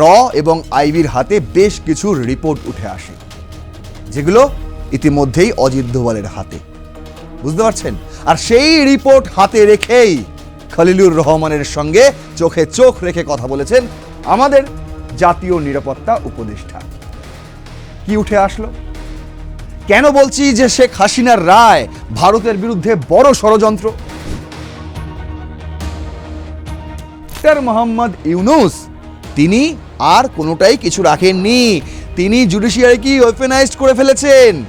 র এবং আইবির হাতে বেশ কিছু রিপোর্ট উঠে আসে, যেগুলো ইতিমধ্যেই অজিত দোভালের হাতে। বুঝতে পারছেন? আর সেই রিপোর্ট হাতে রেখেই খলিলুর রহমানের সঙ্গে চোখে চোখ রেখে কথা বলেছেন আমাদের জাতীয় নিরাপত্তা উপদেষ্টা। কি উঠে আসলো? কেন বলছি যে শেখ হাসিনার রায় ভারতের বিরুদ্ধে বড় ষড়যন্ত্র? মোহাম্মদ ইউনুস তিনি আর কোনোটাই কিছু রাখেননি। তিনি জুডিশিয়ারিকে ওয়েপেনাইজড করে ফেলেছেন।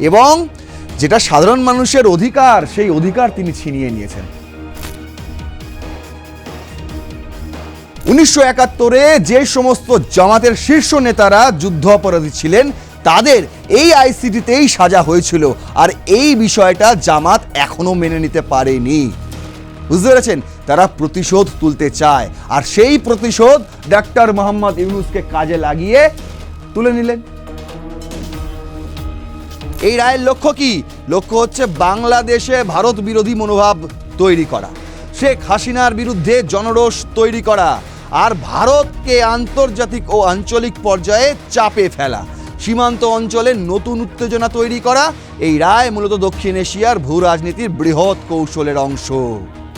এবং যেটা সাধারণ মানুষের অধিকার, সেই অধিকার তিনি ছিনিয়ে নিয়েছেন। উনিশশো একাত্তরে যে সমস্ত জামাতের শীর্ষ নেতারা যুদ্ধ অপরাধী ছিলেন, তাদের এই আইসিটিতেই সাজা হয়েছিল। আর এই বিষয়টা জামাত এখনও মেনে নিতে পারেনি। বুঝতে পেরেছেন? তারা প্রতিশোধ তুলতে চায়। আর সেই প্রতিশোধ ডাক্তার মোহাম্মদ ইউনুসকে কাজে লাগিয়ে তুলে নিলেন। এই রায়ের লক্ষ্য কি? লক্ষ্য হচ্ছে বাংলাদেশে ভারত বিরোধী মনোভাব তৈরি করা। শেখ হাসিনার বিরুদ্ধে জনরোষ তৈরি করা। আর ভারতকে আন্তর্জাতিক ও আঞ্চলিক পর্যায়ে চাপে ফেলা। সীমান্ত অঞ্চলে নতুন উত্তেজনা তৈরি করা। এই রায় মূলত দক্ষিণ এশিয়ার ভূ রাজনীতির বৃহৎ কৌশলের অংশ।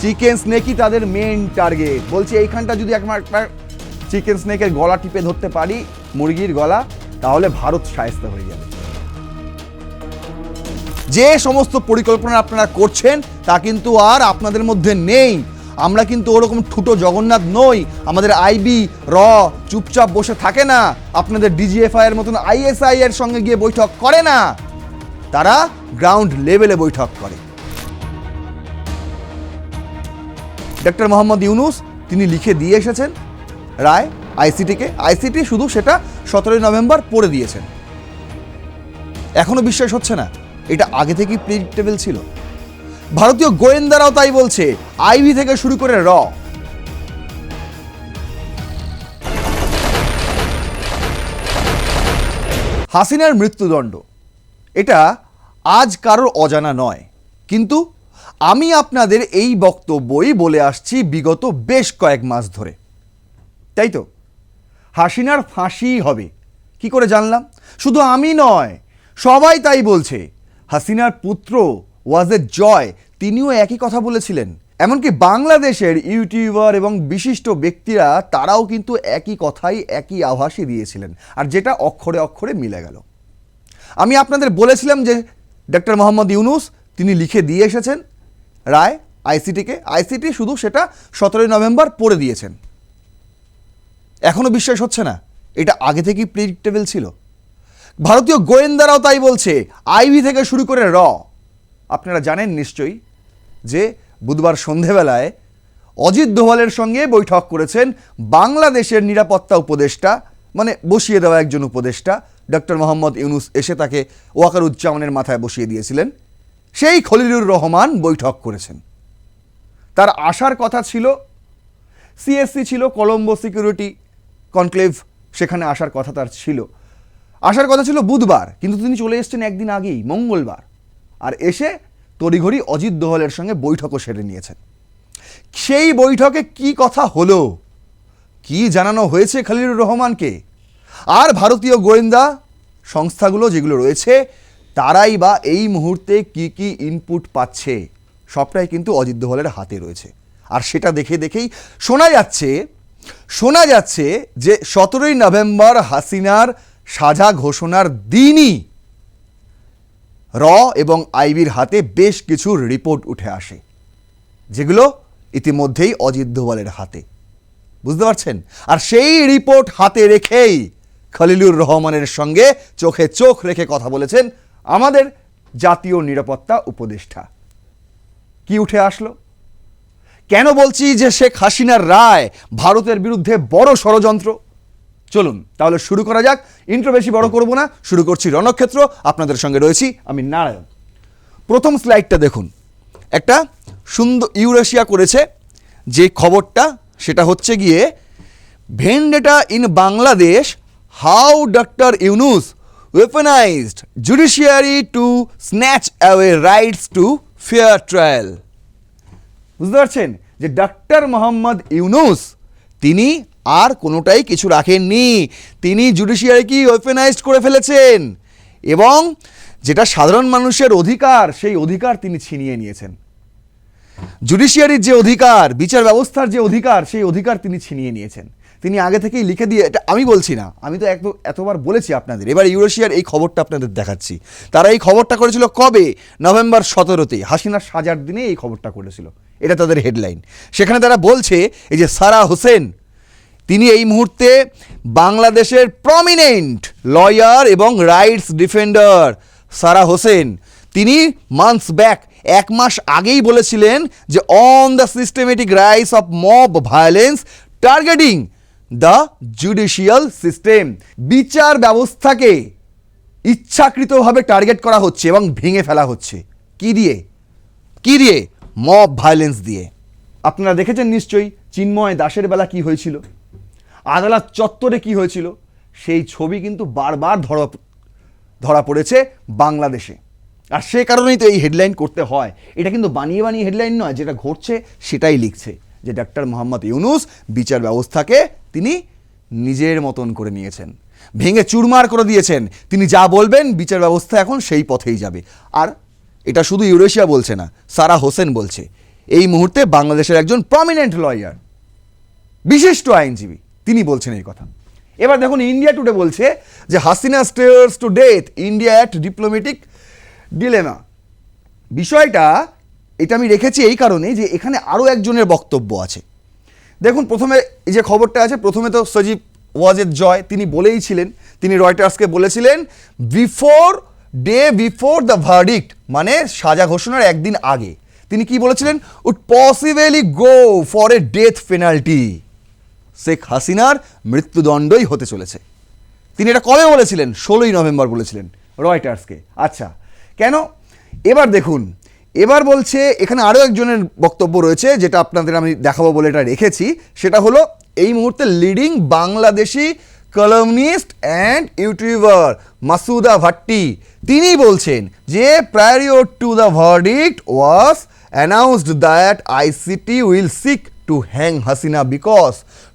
চিকেন স্নেকই তাদের মেন টার্গেট বলছি এইখানটা যদি একবার চিকেন স্নেকের গলা টিপে ধরতে পারি, মুরগির গলা, তাহলে ভারত সায়স্তা হয়ে যাবে। যে সমস্ত পরিকল্পনা আপনারা করছেন, তা কিন্তু আর আপনাদের মধ্যে নেই। আমরা কিন্তু ওরকম ঠুটো জগন্নাথ নই। আমাদের আইবি র চুপচাপ বসে থাকে না। আপনাদের ডিজিএফআই এর মতন আইএসআই এর সঙ্গে গিয়ে বৈঠক করে না। তারা গ্রাউন্ড লেভেলে বৈঠক করে। ডক্টর মোহাম্মদ ইউনুস, তিনি লিখে দিয়ে এসেছেন রায় আইসিটিকে। আইসিটি শুধু সেটা সতেরোই নভেম্বর পড়ে দিয়েছেন। এখনও বিশ্বাস হচ্ছে না, এটা আগে থেকেই প্রেডিক্টেবল ছিল। ভারতীয় গোয়েন্দারাও তাই বলছে, আইভি থেকে শুরু করে র। হাসিনার মৃত্যুদণ্ড, এটা আজ কারোর অজানা নয়, কিন্তু আমি আপনাদের এই বক্তব্যই বলে আসছি বিগত বেশ কয়েক মাস ধরে। তাই তো? হাসিনার ফাঁসি হবে। কি করে জানলাম? শুধু আমি নয়, সবাই তাই বলছে। হাসিনার পুত্র ওয়াজেদ জয়, তিনিও একই কথা বলেছিলেন। এমনকি বাংলাদেশের ইউটিউবার এবং বিশিষ্ট ব্যক্তিরা তারাও কিন্তু একই কথাই, একই আভাসই দিয়েছিলেন। আর যেটা অক্ষরে অক্ষরে মিলে গেল। আমি আপনাদের বলেছিলাম যে ডক্টর মোহাম্মদ ইউনুস, তিনি লিখে দিয়ে এসেছেন। রায় আইসিটিকে, আইসিটি শুধু সেটা সতেরোই নভেম্বর পড়ে দিয়েছেন। এখনও বিশ্বাস হচ্ছে না, এটা আগে থেকেই প্রেডিক্টেবল ছিল। ভারতীয় গোয়েন্দারাও তাই বলছে, আইভি থেকে শুরু করে র। আপনারা জানেন নিশ্চয়ই যে বুধবার সন্ধেবেলায় অজিত দোভালের সঙ্গে বৈঠক করেছেন বাংলাদেশের নিরাপত্তা উপদেষ্টা মানে বসিয়ে দেওয়া একজন উপদেষ্টা, ডক্টর মোহাম্মদ ইউনুস এসে তাকে ওয়াকারুজ্জামানের মাথায় বসিয়ে দিয়েছিলেন। সেই খলিলুর রহমান বৈঠক করেছেন। তার আসার কথা ছিল, সিএসসি ছিল, কলম্বো সিকিউরিটি কনক্লেভ সেখানে আসার কথা তার ছিল। আসার কথা ছিল বুধবার, কিন্তু তিনি চলে এসেছেন একদিন আগেই, মঙ্গলবার। আর এসে তড়িঘড়ি অজিত দোহলের সঙ্গে বৈঠকও সেরে নিয়েছেন। সেই বৈঠকে কি কথা হলো? কি জানানো হয়েছে খালিলুর রহমানকে? আর ভারতীয় গোয়েন্দা সংস্থাগুলো যেগুলো রয়েছে তারাই বা এই মুহূর্তে কি কি ইনপুট পাচ্ছে, সবটাই কিন্তু অজিত দোহলের হাতে রয়েছে। আর সেটা দেখে দেখেই শোনা যাচ্ছে শোনা যাচ্ছে যে সতেরোই নভেম্বর হাসিনার সাজা ঘোষণার দিনই র এবং আইবির হাতে বেশ কিছু রিপোর্ট উঠে আসে, যেগুলো ইতিমধ্যেই অজিত দোভালের হাতে। বুঝতে পারছেন? আর সেই রিপোর্ট হাতে রেখেই খলিলুর রহমানের সঙ্গে চোখে চোখ রেখে কথা বলেছেন আমাদের জাতীয় নিরাপত্তা উপদেষ্টা। কি উঠে আসলো? কেন বলছি যে শেখ হাসিনার রায় ভারতের বিরুদ্ধে বড় ষড়যন্ত্র? চলুন, তাহলে শুরু করা যাক। ইন্ট্রো বেশি বড় করব না, শুরু করছি রণক্ষেত্র। আপনাদের সঙ্গে রয়েছি আমি নারায়ণ। প্রথম স্লাইডটা দেখুন। একটা সুন্দর ইউরেশিয়া করেছে। যে খবরটা, সেটা হচ্ছে গিয়ে vendetta in Bangladesh how doctor Yunus weaponised judiciary to snatch away rights to fair trial বুঝতে পারছেন? যে ডাক্তার মোহাম্মদ ইউনুস, তিনি আর কোনোটাই কিছু রাখেননি। তিনি জুডিশিয়ারিকে ওয়েপেনাইজড করে ফেলেছেন। এবং যেটা সাধারণ মানুষের অধিকার, সেই অধিকার তিনি ছিনিয়ে নিয়েছেন। জুডিশিয়ারির যে অধিকার, বিচার ব্যবস্থার যে অধিকার, সেই অধিকার তিনি ছিনিয়ে নিয়েছেন। তিনি আগে থেকেই লিখে দিয়ে এটা আমি বলছি না, আমি তো এত এতবার বলেছি আপনাদের। এবার ইউরেশিয়ার এই খবরটা আপনাদের দেখাচ্ছি। তারা এই খবরটা করেছিল কবে? নভেম্বর সতেরোতে। হাসিনার সাজার দিনে এই খবরটা করেছিল। এটা তাদের হেডলাইন। সেখানে তারা বলছে, এই যে সারা হোসেন, তিনি এই মুহূর্তে বাংলাদেশের প্রমিনেন্ট লয়ার এবং রাইটস ডিফেন্ডার সারা হোসেন। তিনি মান্থস ব্যাক এক মাস আগেই বলেছিলেন যে on the systematic rise of mob violence targeting the judicial system. বিচার ব্যবস্থাকে ইচ্ছাকৃতভাবে টার্গেট করা হচ্ছে এবং ভেঙে ফেলা হচ্ছে। কি দিয়ে? কি দিয়ে? মব ভায়োলেন্স দিয়ে। আপনারা দেখেছেন নিশ্চয়ই চিন্ময় দাসের বেলা কি হয়েছিল? আদালত চত্বরে কি হয়েছিল? সেই ছবি কিন্তু বারবার ধরা ধরা পড়েছে বাংলাদেশে। আর সে কারণেই তো এই হেডলাইন করতে হয়। এটা কিন্তু বানিয়ে বানিয়ে হেডলাইন নয়, যেটা ঘটছে সেটাই লিখছে যে ডাক্তার মোহাম্মদ ইউনুস বিচার ব্যবস্থাকে তিনি নিজের মতন করে নিয়েছেন। ভেঙে চুরমার করে দিয়েছেন। তিনি যা বলবেন, বিচার ব্যবস্থা এখন সেই পথেই যাবে। আর এটা শুধু ইউরেশিয়া বলছে না, সারা হোসেন বলছে। এই মুহূর্তে বাংলাদেশের একজন প্রমিনেন্ট লয়ার বিশিষ্ট আইনজীবী, তিনি বলছেন এই কথা। এবার দেখুন ইন্ডিয়া টুডে বলছে যে, Hasina stares to death India at diplomatic dilemma বিষয়টা, এটা আমি রেখেছি এই কারণে যে, এখানে আরও একজনের বক্তব্য আছে। দেখুন, প্রথমে যে খবরটা আছে, প্রথমে তো সজীব ওয়াজেদ জয়, তিনি বলেই ছিলেন, তিনি রয়টার্সকে বলেছিলেন before day before the verdict মানে সাজা ঘোষণার একদিন আগে, তিনি কি বলেছিলেন would possibly go for a death penalty Sheikh হাসিনার মৃত্যুদণ্ডই হতে চলেছে। তিনি এটা কবে বলেছিলেন? ষোলোই নভেম্বর বলেছিলেন রয়টার্সকে। আচ্ছা কেন? এবার দেখুন এবার বলছে, এখানে আরও একজনের বক্তব্য রয়েছে, যেটা আপনাদের আমি দেখাবো বলে এটা রেখেছি। সেটা হলো, এই মুহূর্তে leading Bangladeshi columnist and YouTuber Masuda Bhatti, তিনি বলছেন যে prior to the verdict was announced will seek to hang Hasina because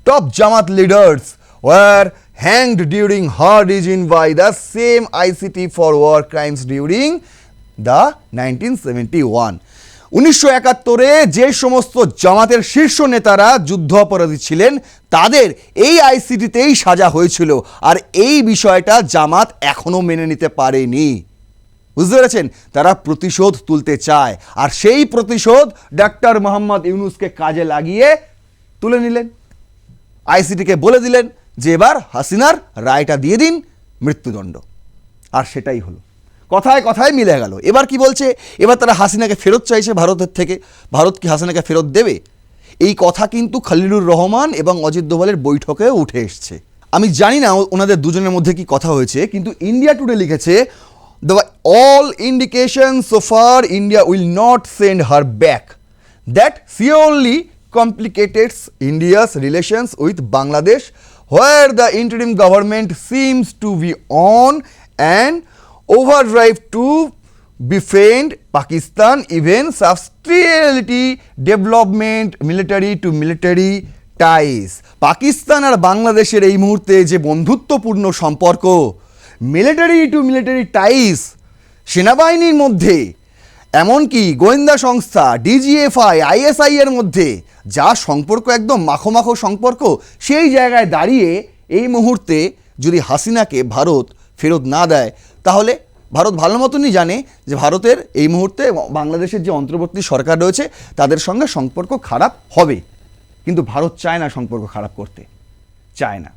top because leaders Jamaat hanged were hanged during her regime by the for ICT crimes war crimes during the 1971. উনিশশো একাত্তরে যে সমস্ত জামাতের শীর্ষ নেতারা যুদ্ধ অপরাধী ছিলেন, তাদের এই আইসিটিতেই সাজা হয়েছিল। আর এই বিষয়টা জামাত এখনও মেনে নিতে পারেনি। বুঝতে পেরেছেন? তারা প্রতিশোধ তুলতে চায়। আর সেই প্রতিশোধ ডাক্তার মোহাম্মদ ইউনুসকে কাজে লাগিয়ে তুলে নিলেন। আইসিটিকে বলে দিলেন যে, এবার হাসিনার রায়টা দিয়ে দিন, মৃত্যুদণ্ড। আর সেটাই হলো। কথায় কথায় মিলে গেল। এবার কি বলছে? এবার তারা হাসিনাকে ফেরত চাইছে ভারতের থেকে। ভারত কি হাসিনাকে ফেরত দেবে? এই কথা কিন্তু খালিলুর রহমান এবং অজিত দোভালের বৈঠকেও উঠে এসছে। আমি জানি না ওনাদের দুজনের মধ্যে কি কথা হয়েছে, কিন্তু ইন্ডিয়া টুডে লিখেছে the all indication so far India will not send her back that surely complicates India's relations with Bangladesh where the interim government seems to be on an overdrive to befriend Pakistan, even substantiality development military to military ties. Pakistan আর বাংলাদেশের এই মুহূর্তে যে বন্ধুত্বপূর্ণ সম্পর্ক military to military টাইস সেনাবাহিনীর মধ্যে এমনকি গোয়েন্দা সংস্থা ডিজিএফআই আইএসআই এর মধ্যে যা সম্পর্ক একদম মাখো মাখো সম্পর্ক সেই জায়গায় দাঁড়িয়ে এই মুহূর্তে যদি হাসিনাকে ভারত ফেরত না দেয় তাহলে ভারত ভালো মতনই জানে যে ভারতের এই মুহূর্তে বাংলাদেশের যে অন্তর্বর্তী সরকার রয়েছে, তাদের সঙ্গে সম্পর্ক খারাপ হবে। কিন্তু ভারত চায় না সম্পর্ক খারাপ করতে। চায় না।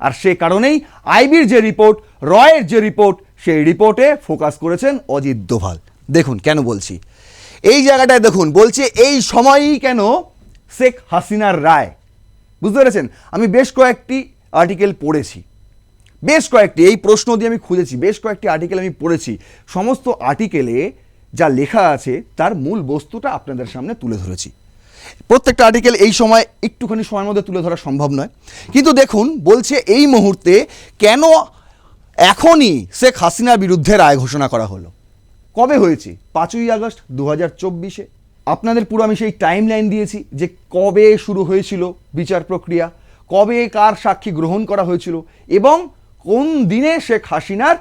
আর সে কারণেই আইবির যে রিপোর্ট, রয়ের যে রিপোর্ট, সেই রিপোর্টে ফোকাস করেছেন অজিত দোভাল। দেখুন, কেন বলছি? এই জায়গাটায় দেখুন, বলছে এই সময়ই কেন শেখ হাসিনার রায়। বুঝতে পেরেছেন? আমি বেশ কয়েকটি আর্টিকেল পড়েছি। বেশ কয়েকটি, এই প্রশ্ন দিয়ে আমি খুঁজেছি বেশ কয়েকটি আর্টিকেল আমি পড়েছি। সমস্ত আর্টিকেলে যা লেখা আছে, তার মূল বস্তুটা আপনাদের সামনে তুলে ধরেছি। প্রত্যেকটা আর্টিকেল এই সময় একটুখানি সময়ের মধ্যে তুলে ধরা সম্ভব নয়। কিন্তু দেখুন, বলছে এই মুহূর্তে কেন এখনই শেখ হাসিনার বিরুদ্ধে রায় ঘোষণা করা হলো? কবে হয়েছে? পাঁচই আগস্ট দু হাজার চব্বিশে। আপনাদের পুরো আমি সেই টাইম লাইন দিয়েছি যে কবে শুরু হয়েছিল বিচার প্রক্রিয়া, কবে কার সাক্ষী গ্রহণ করা হয়েছিল এবং কোন দিনে শেখ হাসিনার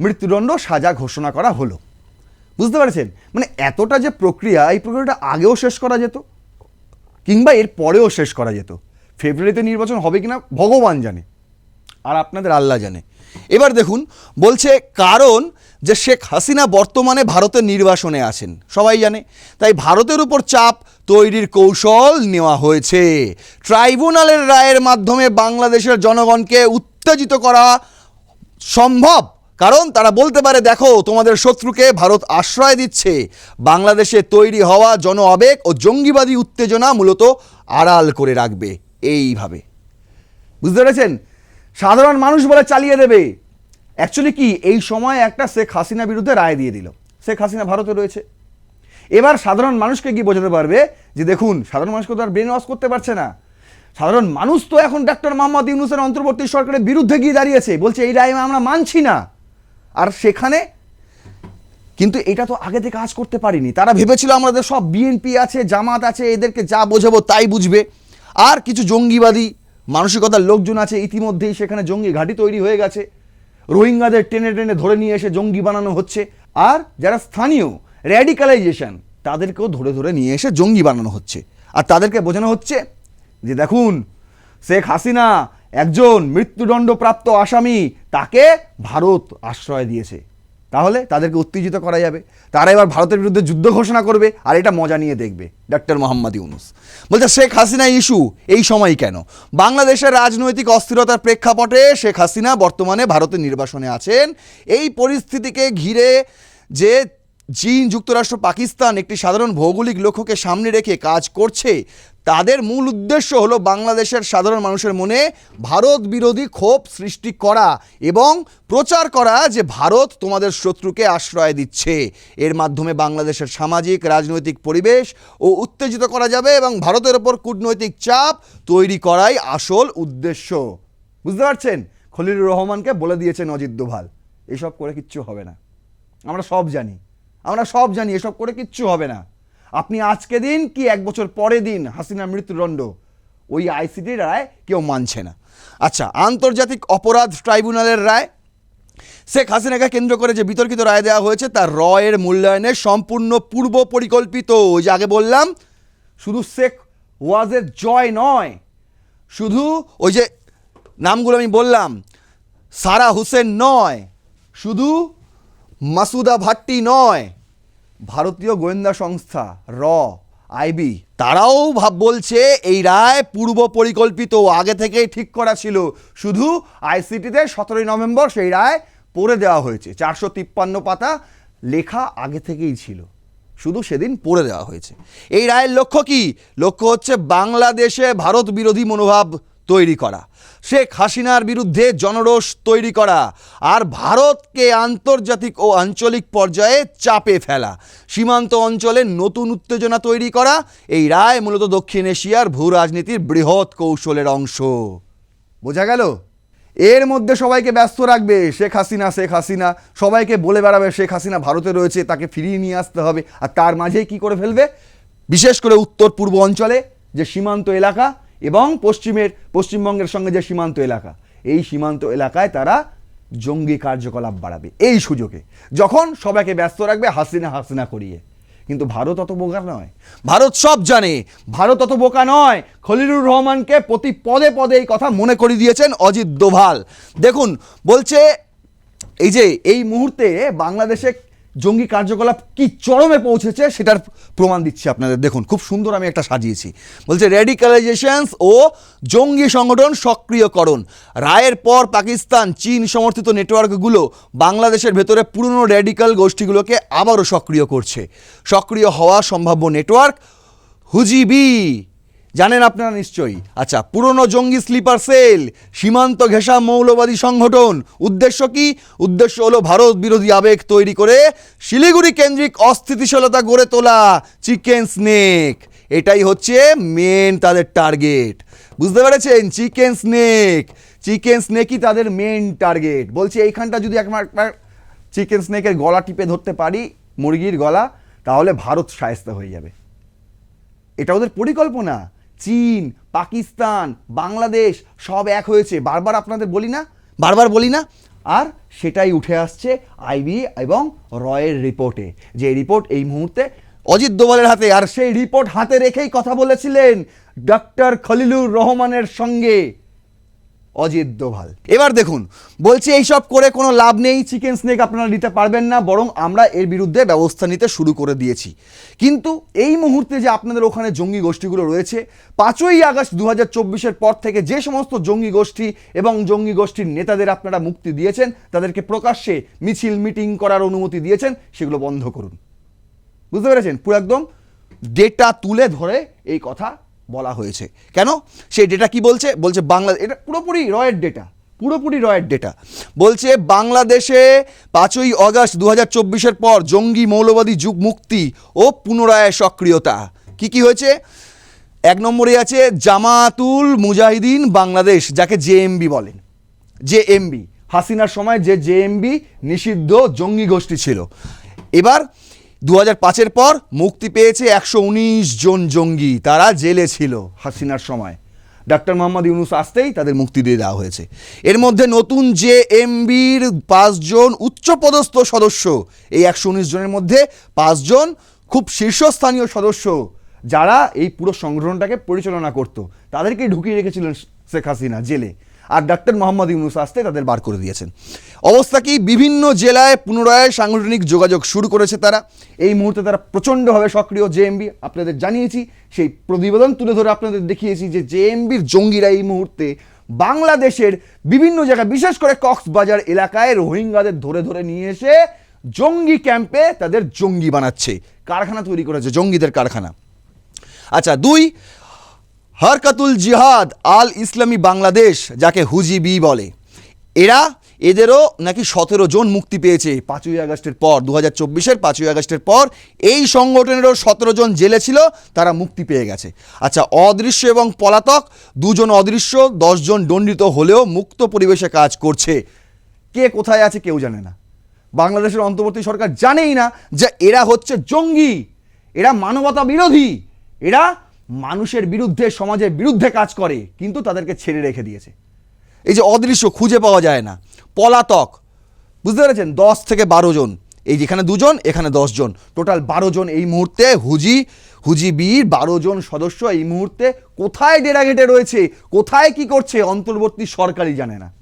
মৃত্যুদণ্ড সাজা ঘোষণা করা হলো? বুঝতে পারছেন? মানে এতটা যে প্রক্রিয়া, এই প্রক্রিয়াটা আগেও শেষ করা যেত, কিংবা এর পরেও শেষ করা যেত? ফেব্রুয়ারিতে নির্বাচন হবে কিনা, ভগবান জানে। আর আপনাদের আল্লাহ জানে। এবার দেখুন, বলছে কারণ যে শেখ হাসিনা বর্তমানে ভারতের নির্বাসনে আছেন। সবাই জানে। তাই ভারতের উপর চাপ তৈরির কৌশল নেওয়া হয়েছে। ট্রাইব্যুনালের রায়ের মাধ্যমে বাংলাদেশের জনগণকে উত্তেজিত করা সম্ভব। কারণ তারা বলতে পারে, দেখো, তোমাদের শত্রুকে ভারত আশ্রয় দিচ্ছে। বাংলাদেশে তৈরি হওয়া জন আবেগ ও জঙ্গিবাদী উত্তেজনা মূলত আড়াল করে রাখবে। এইভাবে। বুঝতে পেরেছেন? সাধারণ মানুষ বলে চালিয়ে দেবে। অ্যাকচুয়ালি কি, এই সময় একটা শেখ হাসিনা বিরুদ্ধে রায় দিয়ে দিল। শেখ হাসিনা ভারতে রয়েছে। এবার সাধারণ মানুষকে কি বোঝাতে পারবে? যে দেখুন, সাধারণ মানুষকে তো আর ব্রেন ওয়াশ করতে পারছে না। সাধারণ মানুষ তো এখন ডাক্তার মোহাম্মদ ইউনুসের অন্তর্বর্তী সরকারের বিরুদ্ধে গিয়ে দাঁড়িয়েছে। বলছে, এই রায় আমরা মানছি না। আর সেখানে কিন্তু এটা তো আগে থেকে কাজ করতে পারিনি। তারা ভেবেছিল আমাদের সব বিএনপি আছে, জামাত আছে, এদেরকে যা বোঝাবো তাই বুঝবে। আর কিছু জঙ্গিবাদী, মানসিকতার লোকজন আছে ইতিমধ্যেই সেখানে জঙ্গি ঘাঁটি তৈরি হয়ে গেছে। রোহিঙ্গাদের টেনে টেনে ধরে নিয়ে এসে জঙ্গি বানানো হচ্ছে। আর যারা স্থানীয় র্যাডিকালাইজেশন তাদেরকেও ধরে ধরে নিয়ে এসে জঙ্গি বানানো হচ্ছে। আর তাদেরকে বোঝানো হচ্ছে যে দেখুন, শেখ হাসিনা একজন মৃত্যুদণ্ডপ্রাপ্ত আসামি, তাকে ভারত আশ্রয় দিয়েছে। তাহলে তাদেরকে উত্তেজিত করা যাবে। তারা এবার ভারতের বিরুদ্ধে যুদ্ধ ঘোষণা করবে আর এটা মজা নিয়ে দেখবে ডক্টর মোহাম্মদ ইউনুস। বলছে, শেখ হাসিনা ইস্যু, এই সময় কেন? বাংলাদেশের রাজনৈতিক অস্থিরতার প্রেক্ষাপটে শেখ হাসিনা বর্তমানে ভারতের নির্বাসনে আছেন। এই পরিস্থিতিকে ঘিরে যে চীন, যুক্তরাষ্ট্র, পাকিস্তান একটি সাধারণ ভৌগোলিক লক্ষ্যকে সামনে রেখে কাজ করছে তাদের মূল উদ্দেশ্য হলো বাংলাদেশের সাধারণ মানুষের মনে ভারত বিরোধী ক্ষোভ সৃষ্টি করা এবং প্রচার করা যে ভারত তোমাদের শত্রুকে আশ্রয় দিচ্ছে। এর মাধ্যমে বাংলাদেশের সামাজিক, রাজনৈতিক পরিবেশ ও উত্তেজিত করা যাবে এবং ভারতের ওপর কূটনৈতিক চাপ তৈরি করাই আসল উদ্দেশ্য। বুঝতে পারছেন? খলিলুর রহমানকে বলে দিয়েছেন অজিত দোভাল, এসব করে কিচ্ছু হবে না। আমরা সব জানি। আমরা সব জানি, এসব করে কিচ্ছু হবে না। আপনি আজকে দিন কি এক বছর পরে দিন হাসিনার মৃত্যুদণ্ড? ওই আইসিটির রায় কেউ মানছে না। আচ্ছা আন্তর্জাতিক অপরাধ ট্রাইব্যুনালের রায়? শেখ হাসিনাকে কেন্দ্র করে যে বিতর্কিত রায় দেওয়া হয়েছে, তার রয়ের মূল্যায়নে সম্পূর্ণ পূর্ব পরিকল্পিত। ওই যে আগে বললাম, শুধু শেখ ওয়াজের জয় নয়, শুধু ওই যে নামগুলো আমি বললাম, সারা হোসেন নয়, শুধু মাসুদা ভাট্টি নয় ভারতীয় গোয়েন্দা সংস্থা, র আইবি তারাও ভাব বলছে এই রায় পূর্ব পরিকল্পিত আগে থেকেই ঠিক করা ছিল। শুধু আইসিটিতে সতেরোই নভেম্বর সেই রায় পড়ে দেওয়া হয়েছে। চারশো তিপ্পান্ন পাতা লেখা আগে থেকেই ছিল। শুধু সেদিন পড়ে দেওয়া হয়েছে। এই রায়ের লক্ষ্য কি? লক্ষ্য হচ্ছে বাংলাদেশে ভারত বিরোধী মনোভাব তৈরি করা। শেখ হাসিনার বিরুদ্ধে জনরোষ তৈরি করা আর ভারতকে আন্তর্জাতিক ও আঞ্চলিক পর্যায়ে চাপে ফেলা। সীমান্ত অঞ্চলে নতুন উত্তেজনা তৈরি করা এই রায় মূলত দক্ষিণ এশিয়ার ভূ রাজনীতির বৃহৎ কৌশলের অংশ। বোঝা গেল? এর মধ্যে সবাইকে ব্যস্ত রাখবে শেখ হাসিনা শেখ হাসিনা। সবাইকে বলে বেড়াবে শেখ হাসিনা ভারতে রয়েছে, তাকে ফিরিয়ে নিয়ে আসতে হবে। আর তার মাঝেই কি করে ফেলবে? বিশেষ করে উত্তর পূর্ব অঞ্চলে যে সীমান্ত এলাকা এবং পশ্চিমের, পশ্চিমবঙ্গের সঙ্গে যে সীমান্ত এলাকা, এই সীমান্ত এলাকায় তারা জঙ্গি কার্যকলাপ বাড়াবে। এই সুযোগে যখন সবাইকে ব্যস্ত রাখবে, হাসিনা হাসিনা করিয়ে। কিন্তু ভারত অত বোকা নয়। ভারত সব জানে, ভারত অত বোকা নয়। খলিলুর রহমানকে প্রতি পদে পদে এই কথা মনে করিয়ে দিয়েছেন অজিত দোভাল। দেখুন, বলছে এই যে, এই মুহূর্তে বাংলাদেশে জঙ্গি কার্যকলাপ কি চরমে পৌঁছেছে সেটার প্রমাণ দিচ্ছি আপনাদের। দেখুন, খুব সুন্দর আমি একটা সাজিয়েছি। বলছে রেডিকালাইজেশনস ও জঙ্গি সংগঠন সক্রিয়করণ। রায়ের পর পাকিস্তান, চীন সমর্থিত নেটওয়ার্কগুলো বাংলাদেশের ভেতরে পুরনো র্যাডিক্যাল গোষ্ঠীগুলোকে আবারও সক্রিয় করছে। সক্রিয় হওয়া সম্ভাব্য নেটওয়ার্ক হুজিবি জানেন আপনারা নিশ্চয়ই। আচ্ছা পুরনো জঙ্গি স্লিপার সেল, সীমান্ত ঘেঁষা মৌলবাদী সংগঠন, উদ্দেশ্য কি? উদ্দেশ্য হলো ভারত বিরোধী আবেগ তৈরি করে শিলিগুড়ি কেন্দ্রিক অস্থিতিশীলতা গড়ে তোলা চিকেন স্নেক। এটাই হচ্ছে মেন তাদের টার্গেট বুঝতে পেরেছেন? Chicken snake. চিকেন স্নেকই তাদের মেন টার্গেট বলছি, এইখানটা যদি একবার চিকেন স্নেকের গলা টিপে ধরতে পারি, মুরগির গলা, তাহলে ভারত সায়স্তা হয়ে যাবে। এটা ওদের পরিকল্পনা। চীন, পাকিস্তান, বাংলাদেশ সব এক হয়েছে। বারবার আপনাদের বলি না, বারবার বলি না। আর সেটাই উঠে আসছে আইবি এবং রয়ের রিপোর্টে যে রিপোর্ট এই মুহূর্তে অজিত দোভালের হাতে, আর সেই রিপোর্ট হাতে রেখেই কথা বলেছিলেন ডক্টর খলিলুর রহমানের সঙ্গে। অজিত দোভাল। এবার দেখুন, বলছি এইসব করে কোনো লাভ নেই, চিকেন স্নেক আপনারা নিতে পারবেন না, বরং আমরা এর বিরুদ্ধে ব্যবস্থা নিতে শুরু করে দিয়েছি। কিন্তু এই মুহূর্তে যে আপনাদের ওখানে জঙ্গি গোষ্ঠীগুলো রয়েছে, পাঁচই আগস্ট দু হাজার পর থেকে যে সমস্ত জঙ্গি গোষ্ঠী এবং জঙ্গি গোষ্ঠীর নেতাদের আপনারা মুক্তি দিয়েছেন, তাদেরকে প্রকাশ্যে মিছিল, মিটিং করার অনুমতি দিয়েছেন, সেগুলো বন্ধ করুন। বুঝতে পেরেছেন? পুরো একদম ডেটা তুলে ধরে এই কথা বলা হয়েছে। কেন? সেই ডেটা কি বলছে? বলছে বাংলা এটা পুরোপুরি রয়ের ডেটা পুরোপুরি রয়ের ডেটা বলছে বাংলাদেশে পাঁচই অগস্ট দু হাজার পর জঙ্গি মৌলবাদী যুগ মুক্তি ও পুনরায় সক্রিয়তা। কি কি হয়েছে? এক নম্বরে আছে জামাতুল মুজাহিদিন বাংলাদেশ, যাকে জেএমবি বলেন। জেএমবি হাসিনার সময় যে জেএমবি নিষিদ্ধ জঙ্গি গোষ্ঠী ছিল। এবার দু হাজার পাঁচের পর মুক্তি পেয়েছে একশো উনিশ জন জঙ্গি। তারা জেলে ছিল হাসিনার সময়। ডাক্তার মোহাম্মদ ইউনুস আসতেই তাদের মুক্তি দিয়ে দেওয়া হয়েছে। এর মধ্যে নতুন যে এমবির পাঁচজন উচ্চপদস্থ সদস্য। এই একশো উনিশ জনের মধ্যে পাঁচজন খুব শীর্ষস্থানীয় সদস্য যারা এই পুরো সংগঠনটাকে পরিচালনা করত। তাদেরকেই ঢুকিয়ে রেখেছিলেন শেখ হাসিনা জেলে। আর ডাক্তার মোহাম্মদ ইউনুস আসতে তাদের বার করে দিয়েছেন। অবস্থা কি? বিভিন্ন জেলায় পুনরায় সাংগঠনিক যোগাযোগ শুরু করেছে তারা। এই মুহূর্তে তারা প্রচণ্ডভাবে সক্রিয় জেএমবি আপনাদের জানিয়েছি। সেই প্রতিবেদন তুলে ধরে আপনাদের দেখিয়েছি যে জেএমবির জঙ্গিরা এই মুহূর্তে বাংলাদেশের বিভিন্ন জায়গায়, বিশেষ করে কক্সবাজার এলাকায় রোহিঙ্গাদের ধরে ধরে নিয়ে এসে জঙ্গি ক্যাম্পে তাদের জঙ্গি বানাচ্ছে। কারখানা তৈরি করেছে, জঙ্গিদের কারখানা। আচ্ছা দুই হরকাতুল জিহাদ আল ইসলামী বাংলাদেশ, যাকে হুজিবি বলে। এরা এদেরও নাকি সতেরো জন মুক্তি পেয়েছে পাঁচই আগস্টের পর দু হাজার চব্বিশের পাঁচই আগস্টের পর। এই সংগঠনেরও সতেরো জন জেলে ছিল, তারা মুক্তি পেয়ে গেছে। আচ্ছা অদৃশ্য এবং পলাতক, দুজন অদৃশ্য দশজন দণ্ডিত হলেও মুক্ত পরিবেশে কাজ করছে। কে কোথায় আছে কেউ জানে না। বাংলাদেশের অন্তর্বর্তী সরকার জানেই না যে এরা হচ্ছে জঙ্গি, এরা মানবতা বিরোধী, এরা মানুষের বিরুদ্ধে, সমাজের বিরুদ্ধে কাজ করে, কিন্তু তাদেরকে ছেড়ে রেখে দিয়েছে। এই যে অদৃশ্য খুঁজে পাওয়া যায় না। পলাতক, বুঝতে পেরেছেন? দশ থেকে বারো জন। এই যেখানে দুজন, এখানে দশ জন। টোটাল বারো জন এই মুহূর্তে, হুজি হুজি বীর, বারো জন সদস্য এই মুহূর্তে কোথায় ডেরা ঘেটে রয়েছে? কোথায় কি করছে? অন্তর্বর্তী সরকারই জানে না।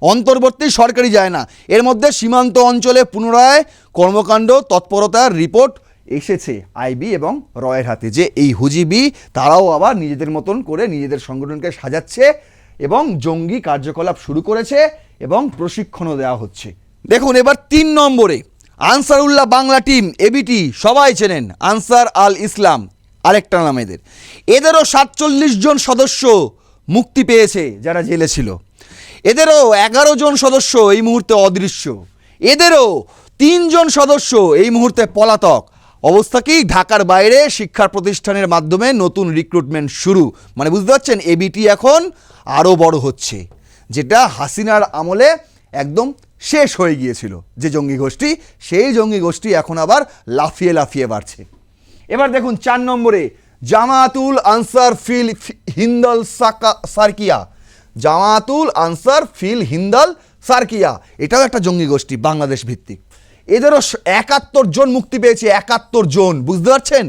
অন্তর্বর্তী সরকারি যায় না। এর মধ্যে সীমান্ত অঞ্চলে পুনরায় কর্মকাণ্ড, তৎপরতার রিপোর্ট এসেছে আইবি এবং রয়ের হাতে। যে এই হুজিবি তারাও আবার নিজেদের মতন করে নিজেদের সংগঠনকে সাজাচ্ছে এবং জঙ্গি কার্যকলাপ শুরু করেছে এবং প্রশিক্ষণও দেওয়া হচ্ছে। দেখুন, এবার তিন নম্বরে আনসারুল্লাহ বাংলা টিম এবিটি সবাই চেনেন আনসার আল ইসলাম, আরেকটা নাম এদের। এদেরও সাতচল্লিশ জন সদস্য মুক্তি পেয়েছে যারা জেলে ছিল। এদেরও এগারো জন সদস্য এই মুহূর্তে অদৃশ্য। এদেরও তিনজন সদস্য এই মুহূর্তে পলাতক। অবস্থা কি? ঢাকার বাইরে শিক্ষা প্রতিষ্ঠানের মাধ্যমে নতুন রিক্রুটমেন্ট শুরু। মানে বুঝতে পারছেন এবিটি এখন আরও বড় হচ্ছে। যেটা হাসিনার আমলে একদম শেষ হয়ে গিয়েছিল। যে জঙ্গি গোষ্ঠী, সেই জঙ্গি গোষ্ঠী এখন আবার লাফিয়ে লাফিয়ে বাড়ছে। এবার দেখুন, চার নম্বরে, জামাতুল আনসার ফিল হিন্দল সাকা সার্কিয়া। জামাতুল আনসার ফিল হিন্দল সার্কিয়া। এটাও একটা জঙ্গি গোষ্ঠী, বাংলাদেশ ভিত্তিক। এদেরও একাত্তর জন মুক্তি পেয়েছে, একাত্তর জন। বুঝতে পারছেন?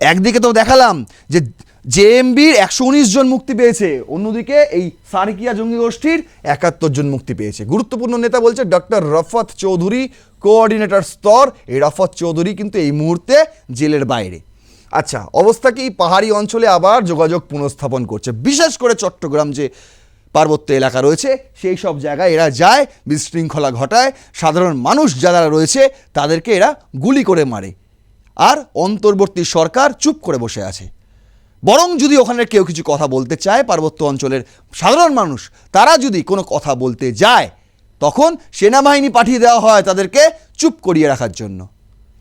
একদিকে তো দেখালাম যে জেএমবির একশো উনিশ জন মুক্তি পেয়েছে, অন্যদিকে এই সার্কিয়া জঙ্গি গোষ্ঠীর একাত্তর জন মুক্তি পেয়েছে। গুরুত্বপূর্ণ নেতা বলছে ডক্টর রফত চৌধুরী, কোঅর্ডিনেটর স্তর। এই রফত চৌধুরী কিন্তু এই মুহূর্তে জেলের বাইরে। আচ্ছা অবস্থা কি? পাহাড়ি অঞ্চলে আবার যোগাযোগ পুনঃস্থাপন করছে। বিশেষ করে চট্টগ্রাম যে পার্বত্য এলাকা রয়েছে, সেই সব জায়গায় এরা যায়, বিশৃঙ্খলা ঘটায়। সাধারণ মানুষ যারা রয়েছে, তাদেরকে এরা গুলি করে মারে। আর অন্তর্বর্তী সরকার চুপ করে বসে আছে। বরং যদি ওখানে কেউ কিছু কথা বলতে চায়, পার্বত্য অঞ্চলের সাধারণ মানুষ, তারা যদি কোনো কথা বলতে যায়, তখন সেনাবাহিনী পাঠিয়ে দেওয়া হয় তাদেরকে চুপ করিয়ে রাখার জন্য।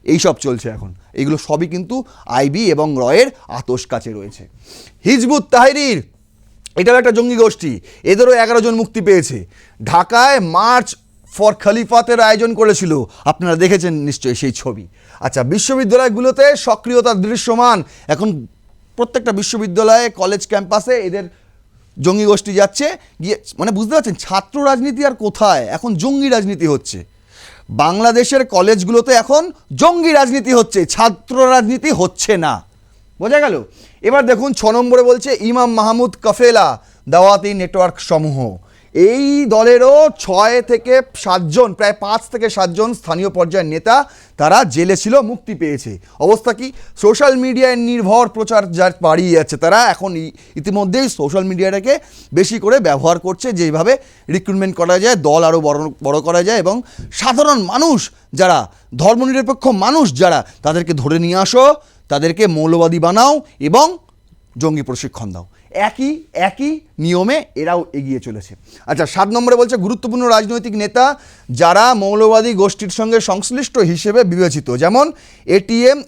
এই সব চলছে এখন। এগুলো সবই কিন্তু আইবি এবং রয়ের আতস কাছে রয়েছে। হিজবুত তাহিরির এটাও একটা জঙ্গি গোষ্ঠী। এদেরও এগারো জন মুক্তি পেয়েছে। ঢাকায় মার্চ ফর খলিফাতের আয়োজন করেছিল। আপনারা দেখেছেন নিশ্চয়ই সেই ছবি। আচ্ছা বিশ্ববিদ্যালয়গুলোতে সক্রিয়তা দৃশ্যমান এখন প্রত্যেকটা বিশ্ববিদ্যালয়ে, কলেজ ক্যাম্পাসে এদের জঙ্গি গোষ্ঠী যাচ্ছে। গিয়ে মানে বুঝতে পারছেন, ছাত্র রাজনীতি আর কোথায়? এখন জঙ্গি রাজনীতি হচ্ছে। বাংলাদেশের কলেজগুলোতে এখন জঙ্গি রাজনীতি হচ্ছে। ছাত্র রাজনীতি হচ্ছে না। বোঝা গেল? এবার দেখুন ছ নম্বরে বলছে ইমাম মাহমুদ কফেলা, দাওয়াতি নেটওয়ার্ক সমূহ। এই দলেরও ছয় থেকে সাতজন, প্রায় পাঁচ থেকে সাতজন স্থানীয় পর্যায়ের নেতা তারা জেলে ছিল, মুক্তি পেয়েছে। অবস্থা কি? সোশ্যাল মিডিয়ায় নির্ভর প্রচার যার বাড়িয়ে যাচ্ছে, তারা এখন ইতিমধ্যেই সোশ্যাল মিডিয়াটাকে বেশি করে ব্যবহার করছে, যেভাবে রিক্রুটমেন্ট করা যায়, দল আরও বড় বড় করা যায় এবং সাধারণ মানুষ যারা, ধর্মনিরপেক্ষ মানুষ যারা, তাদেরকে ধরে নিয়ে আসো। তাদেরকে মৌলবাদী বানাও এবং জঙ্গি প্রশিক্ষণ দাও। একই একই নিয়মে এরাও এগিয়ে চলেছে। আচ্ছা সাত নম্বরে বলছে, গুরুত্বপূর্ণ রাজনৈতিক নেতা যারা মৌলবাদী গোষ্ঠীর সঙ্গে সংশ্লিষ্ট হিসেবে বিবেচিত, যেমন এটিএম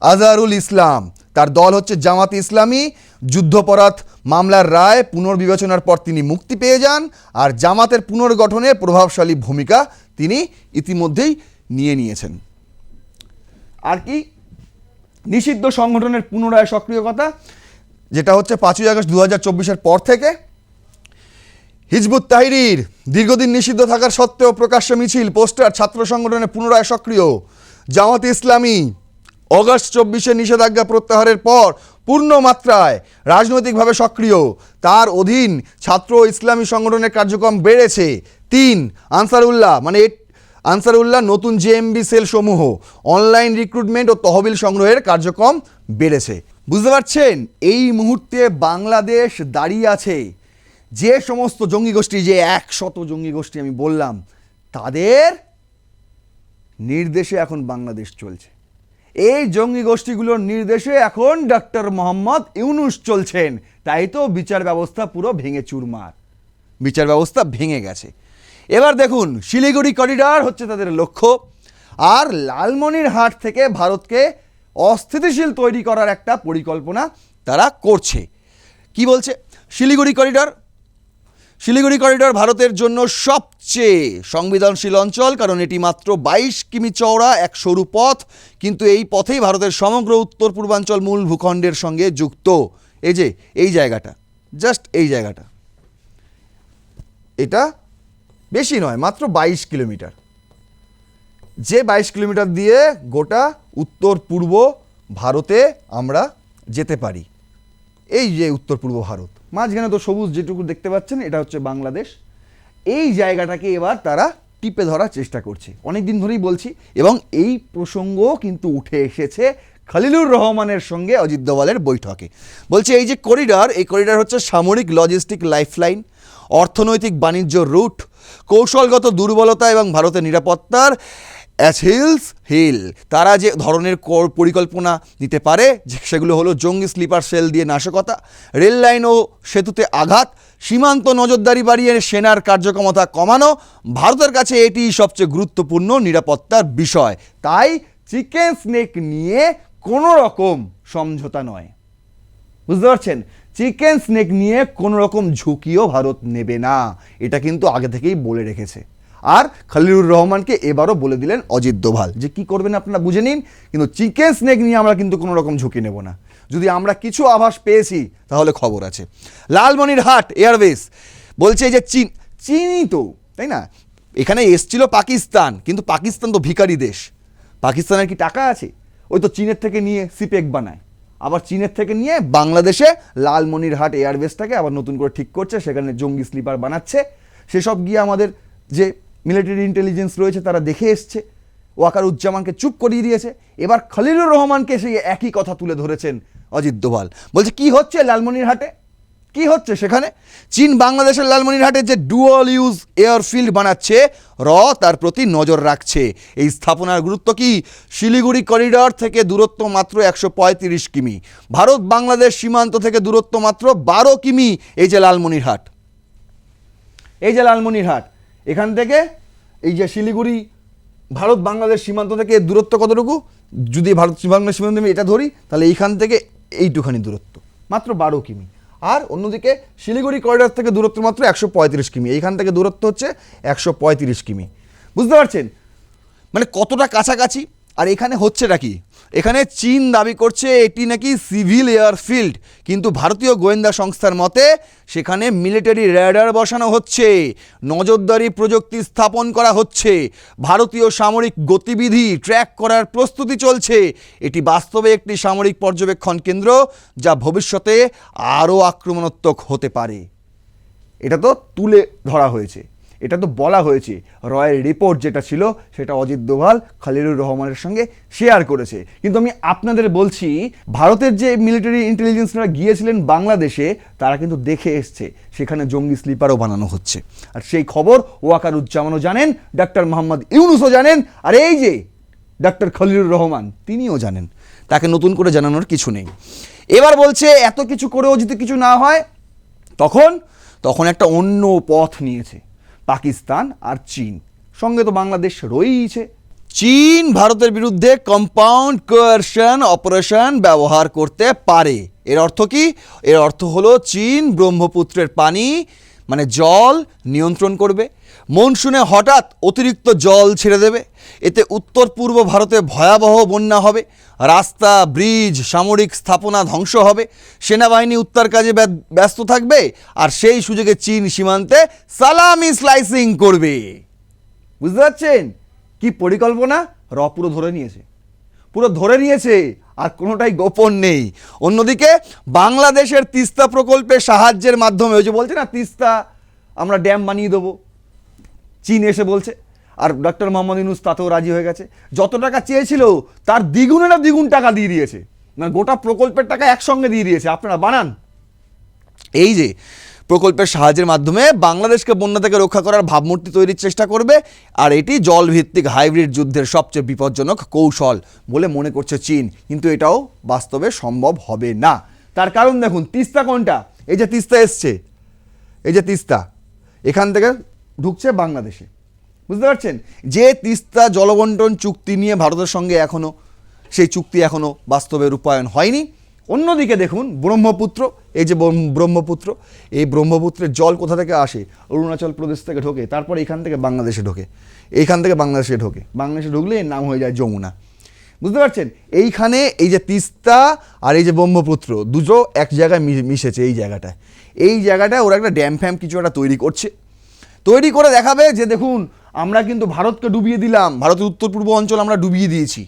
আজহারুল ইসলাম। তার দল হচ্ছে জামাত ইসলামী। যুদ্ধপরাধ মামলার রায় পুনর্বিবেচনার পর তিনি মুক্তি পেয়ে যান আর জামাতের পুনর্গঠনে প্রভাবশালী ভূমিকা তিনি ইতিমধ্যেই নিয়ে নিয়েছেন। আর কি? নিষিদ্ধ সংগঠনের পুনরায় সক্রিয়তা যেটা হচ্ছে পাঁচই আগস্ট দু হাজার পর থেকে। হিজবুত তাহিরির দীর্ঘদিন নিষিদ্ধ থাকার সত্ত্বেও প্রকাশ্য মিছিল, পোস্টার ছাত্র সংগঠনে পুনরায় সক্রিয়। জামাত ইসলামী অগস্ট চব্বিশে নিষেধাজ্ঞা প্রত্যাহারের পর পূর্ণ মাত্রায় রাজনৈতিকভাবে সক্রিয়। তার অধীন ছাত্র ইসলামী সংগঠনের কার্যক্রম বেড়েছে। তিন, আনসারুল্লাহ মানে আনসারুল্লাহ, নতুন জেএমবি সেল সমূহ অনলাইন রিক্রুটমেন্ট ও তহবিল সংগ্রহের কার্যক্রম বেড়েছে। বুঝতে পারছেন? এই মুহূর্তে বাংলাদেশ দাঁড়িয়ে আছে। যে সমস্ত জঙ্গি গোষ্ঠী, যে একশত জঙ্গি গোষ্ঠী আমি বললাম, তাদের নির্দেশে এখন বাংলাদেশ চলছে। এই জঙ্গি গোষ্ঠীগুলোর নির্দেশে এখন ডক্টর মোহাম্মদ ইউনুস চলছেন। তাই তো বিচার ব্যবস্থা পুরো ভেঙে চুরমার। বিচার ব্যবস্থা ভেঙে গেছে। এবার দেখুন, শিলিগুড়ি করিডর হচ্ছে তাদের লক্ষ্য। আর লালমনিরহাট থেকে ভারতকে অস্থিতিশীল তৈরি করার একটা পরিকল্পনা তারা করছে। কি বলছে? শিলিগুড়ি করিডর শিলিগুড়ি করিডর ভারতের জন্য সবচেয়ে সংবেদনশীল অঞ্চল, কারণ এটি মাত্র বাইশ কিমি চওড়া, এক সরু পথ, কিন্তু এই পথেই ভারতের সমগ্র উত্তর পূর্বাঞ্চল মূল ভূখণ্ডের সঙ্গে যুক্ত। এই যে, এই জায়গাটা জাস্ট এই জায়গাটা। এটা বেশি নয়, মাত্র বাইশ কিলোমিটার। যে বাইশ কিলোমিটার দিয়ে গোটা উত্তর পূর্ব ভারতে আমরা যেতে পারি। এই যে উত্তর পূর্ব ভারত, মাঝখানে তো সবুজ যেটুকু দেখতে পাচ্ছেন, এটা হচ্ছে বাংলাদেশ। এই জায়গাটাকে এবার তারা টিপে ধরার চেষ্টা করছে। অনেক দিন ধরেই বলছি, এবং এই প্রসঙ্গ কিন্তু উঠে এসেছে খালিলুর রহমানের সঙ্গে অজিত দোভালের বৈঠকে। বলছে, এই যে করিডর, এই করিডর হচ্ছে সামরিক লজিস্টিক লাইফলাইন। অর্থনৈতিক বাণিজ্য রুট, কৌশলগত দুর্বলতা এবং ভারতের নিরাপত্তার অ্যাসহিলস হিল তারা যে ধরনের পরিকল্পনা নিতে পারে সেগুলো হলো জঙ্গি স্লিপার সেল দিয়ে নাশকতা, রেল লাইন ও সেতুতে আঘাত, সীমান্ত নজরদারি বাড়িয়ে সেনার কার্যক্ষমতা কমানো, ভারতের কাছে এটি সবচেয়ে গুরুত্বপূর্ণ নিরাপত্তার বিষয়। তাই চিকেন স্নেক নিয়ে কোনো রকম সমঝোতা নয়। বুঝতে পারছেন? চিকেন স্নেক নিয়ে কোনো রকম ঝুঁকিও ভারত নেবে না। এটা কিন্তু আগে থেকেই বলে রেখেছে। আর খলিলুর রহমানকে এবারও বলে দিলেন অজিত দোভাল যে, কি করবেন আপনারা বুঝে নিন, কিন্তু চিকেন স্নেক নিয়ে আমরা কিন্তু কোনো রকম ঝুঁকি নেব না। যদি আমরা কিছু আভাস পেয়েছি, তাহলে খবর আছে। লালমনিরহাট এয়ারওয়েজ বলছে এই যে, চীন, চীনই তো, তাই না? এখানে এসছিল পাকিস্তান, কিন্তু পাকিস্তান তো ভিখারি দেশ। পাকিস্তানের কি টাকা আছে? ওই তো চীনের থেকে নিয়ে সিপেক বানায়। আবার চীনের থেকে নিয়ে বাংলাদেশে লালমনিরহাট এয়ারবেসটাকে আবার নতুন করে ঠিক করছে, সেখানে জঙ্গি স্লিপার বানাচ্ছে। সেসব গিয়ে আমাদের যে মিলিটারি ইন্টেলিজেন্স রয়েছে, তারা দেখে এসছে। ওয়াকার উজ্জামানকে চুপ করিয়ে দিয়েছে। এবার খলিলুর রহমানকে সেই একই কথা তুলে ধরেছেন অজিত দোভাল। বলছে, কি হচ্ছে লালমনিরহাটে? কি হচ্ছে সেখানে? চীন, বাংলাদেশের লালমনিরহাটে যে ডুয়াল ইউজ এয়ারফিল্ড বানাচ্ছে, র তার প্রতি নজর রাখছে। এই স্থাপনার গুরুত্ব কি? শিলিগুড়ি করিডর থেকে দূরত্ব মাত্র একশো পঁয়ত্রিশ কিমি। ভারত, বাংলাদেশ সীমান্ত থেকে দূরত্ব মাত্র বারো কিমি এই যে লালমনিরহাট। এই যে লালমনিরহাট, এখান থেকে এই যে শিলিগুড়ি, ভারত, বাংলাদেশ সীমান্ত থেকে দূরত্ব কতটুকু? যদি ভারত বাংলাদেশ সীমান্ত আমি এটা ধরি, তাহলে এইখান থেকে এইটুখানি দূরত্ব, মাত্র বারো কিমি। আর অন্যদিকে শিলিগুড়ি করিডর থেকে দূরত্ব মাত্র একশো পঁয়ত্রিশ কিমি। এইখান থেকে দূরত্ব হচ্ছে একশো পঁয়ত্রিশ কিমি। বুঝতে পারছেন? মানে কতটা কাছাকাছি? আর এখানে হচ্ছেটা কি? এখানে চীন দাবি করছে এটি নাকি সিভিল এয়ারফিল্ড, কিন্তু ভারতীয় গোয়েন্দা সংস্থার মতে সেখানে মিলিটারি র্যাডার বসানো হচ্ছে, নজরদারি প্রযুক্তি স্থাপন করা হচ্ছে, ভারতীয় সামরিক গতিবিধি ট্র্যাক করার প্রস্তুতি চলছে। এটি বাস্তবে একটি সামরিক পর্যবেক্ষণ কেন্দ্র যা ভবিষ্যতে আরও আক্রমণাত্মক হতে পারে। এটা তো তুলে ধরা হয়েছে। এটা তো বলা হয়েছে। রয়ের রিপোর্ট যেটা ছিল, সেটা অজিত দোভাল, খালিলুর রহমানের সঙ্গে শেয়ার করেছে। কিন্তু আমি আপনাদের বলছি, ভারতের যে মিলিটারি ইন্টেলিজেন্সরা গিয়েছিলেন বাংলাদেশে, তারা কিন্তু দেখে এসছে, সেখানে জঙ্গি স্লিপারও বানানো হচ্ছে। আর সেই খবর ওয়াকারুজ্জামানও জানেন, ডাক্তার মোহাম্মদ ইউনুসও জানেন, আর এই যে ডাক্তার খলিলুর রহমান, তিনিও জানেন। তাকে নতুন করে জানানোর কিছু নেই। এবার বলছে, এত কিছু করেও যদি কিছু না হয়, তখন তখন একটা অন্য পথ নিয়েছে। পাকিস্তান আর চীন। সঙ্গে তো বাংলাদেশ রয়েইছে। চীন ভারতের বিরুদ্ধে কম্পাউন্ড কোয়ারশন অপারেশন ব্যবহার করতে পারে। এর অর্থ কি? এর অর্থ হলো চীন ব্রহ্মপুত্রের পানি মানে জল, নিয়ন্ত্রণ করবে। মনসুনে হঠাৎ অতিরিক্ত জল ছেড়ে দেবে। এতে উত্তর পূর্ব ভারতে ভয়াবহ বন্যা হবে, রাস্তা, ব্রিজ, সামরিক স্থাপনা ধ্বংস হবে, সেনাবাহিনী উত্তর কাজে ব্য- ব্যস্ত থাকবে, আর সেই সুযোগে চীন সীমান্তে সালামি স্লাইসিং করবে। বুঝতে পারছেন? কি পরিকল্পনা? র পুরো ধরে নিয়েছে। পুরো ধরে নিয়েছে, আর কোনোটাই গোপন নেই। অন্যদিকে, বাংলাদেশের তিস্তা প্রকল্পে সাহায্যের মাধ্যমে, ওই যে বলছে না, তিস্তা, আমরা ড্যাম বানিয়ে দেবো। চীন এসে বলছে আর ডক্টর মোহাম্মদ ইউনুস তাতেও রাজি হয়ে গেছে। যত টাকা চেয়েছিল তার দ্বিগুণে না দ্বিগুণ টাকা দিয়ে দিয়েছে। মানে গোটা প্রকল্পের টাকা একসঙ্গে দিয়ে দিয়েছে। আপনারা বানান। এই যে প্রকল্পের সাহায্যের মাধ্যমে বাংলাদেশকে বন্যা থেকে রক্ষা করার ভাবমূর্তি তৈরির চেষ্টা করবে, আর এটি জলভিত্তিক হাইব্রিড যুদ্ধের সবচেয়ে বিপজ্জনক কৌশল বলে মনে করছে চীন। কিন্তু এটাও বাস্তবে সম্ভব হবে না। তার কারণ দেখুন, তিস্তা কোনটা? এই যে তিস্তা এসছে। এই যে তিস্তা। এখান থেকে ঢুকছে বাংলাদেশে। বুঝতে পারছেন? যে তিস্তা জলবন্টন চুক্তি নিয়ে ভারতের সঙ্গে এখনও সেই চুক্তি এখনও বাস্তবে রূপায়ণ হয়নি। অন্যদিকে দেখুন, ব্রহ্মপুত্র, এই যে ব্রহ্মপুত্র, এই ব্রহ্মপুত্রের জল কোথা থেকে আসে? অরুণাচল প্রদেশ থেকে ঢোকে, তারপর এখান থেকে বাংলাদেশে ঢোকে। এইখান থেকে বাংলাদেশে ঢোকে। বাংলাদেশে ঢুকলে এর নাম হয়ে যায় যমুনা। বুঝতে পারছেন? এইখানে এই যে তিস্তা আর এই যে ব্রহ্মপুত্র, দুটো এক জায়গায় মিশেছে এই জায়গাটায়। এই জায়গাটায় ওরা একটা ড্যাম ফ্যাম কিছু একটা তৈরি করছে। তৈরি করে দেখাবে যে দেখুন আমরা কিন্তু ভারতকে ডুবিয়ে দিলাম। ভারতের উত্তর পূর্ব অঞ্চল আমরা ডুবিয়ে দিয়েছি।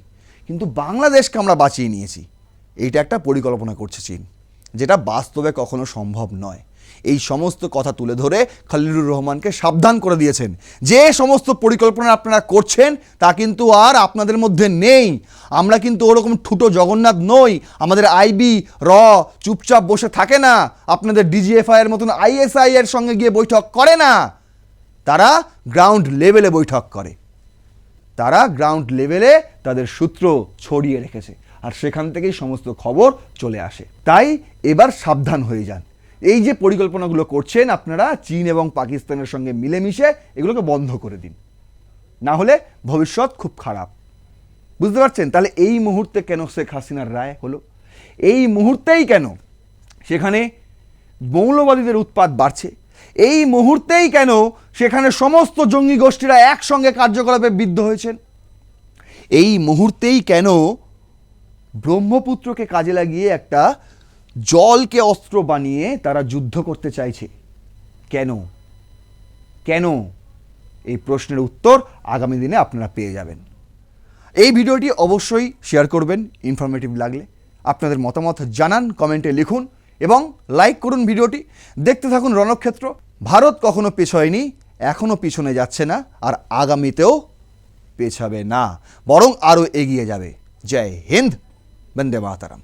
কিন্তু বাংলাদেশকে আমরা বাঁচিয়ে নিয়েছি। এইটা একটা পরিকল্পনা করছে চীন, যেটা বাস্তবে কখনো সম্ভব নয়। এই সমস্ত কথা তুলে ধরে খালিলুর রহমানকে সাবধান করে দিয়েছেন। যে সমস্ত পরিকল্পনা আপনারা করছেন, তা কিন্তু আর আপনাদের মধ্যে নেই। আমরা কিন্তু ওরকম ঠুটো জগন্নাথ নই। আমাদের আইবি র চুপচাপ বসে থাকে না। আপনাদের ডিজিএফআই এর মতন আইএসআই এর সঙ্গে গিয়ে বৈঠক করে না। তারা গ্রাউন্ড লেভেলে বৈঠক করে। তারা গ্রাউন্ড লেভেলে তাদের সূত্র ছড়িয়ে রেখেছে আর সেখান থেকেই সমস্ত খবর চলে আসে। তাই এবার সাবধান হয়ে যান। এই যে পরিকল্পনাগুলো করছেন আপনারা, চীন এবং পাকিস্তানের সঙ্গে মিলেমিশে এগুলোকে বন্ধ করে দিন। না হলে ভবিষ্যৎ খুব খারাপ। বুঝতে পারছেন? তাহলে এই মুহূর্তে কেন শেখ হাসিনার রায় হলো? এই মুহূর্তেই কেন সেখানে মৌলবাদীদের উৎপাত বাড়ছে? এই মুহূর্তেই কেন সেখানে সমস্ত জঙ্গি গোষ্ঠীরা একসঙ্গে কার্যকলাপে বিদ্ধ হয়েছেন। এই মুহূর্তেই কেন ব্রহ্মপুত্রকে কাজে লাগিয়ে একটা জলকে অস্ত্র বানিয়ে তারা যুদ্ধ করতে চাইছে? কেন? কেন? এই প্রশ্নের উত্তর আগামী দিনে আপনারা পেয়ে যাবেন। এই ভিডিওটি অবশ্যই শেয়ার করবেন ইনফরমেটিভ লাগলে। আপনাদের মতামত জানান, কমেন্টে লিখুন এবং লাইক করুন ভিডিওটি। দেখতে থাকুন রণক্ষেত্র। ভারত কখনো পেছয়নি। এখনও পিছনে যাচ্ছে না আর আগামীতেও পেছাবে না, বরং আরও এগিয়ে যাবে। জয় হিন্দ, বন্দে মাতারাম।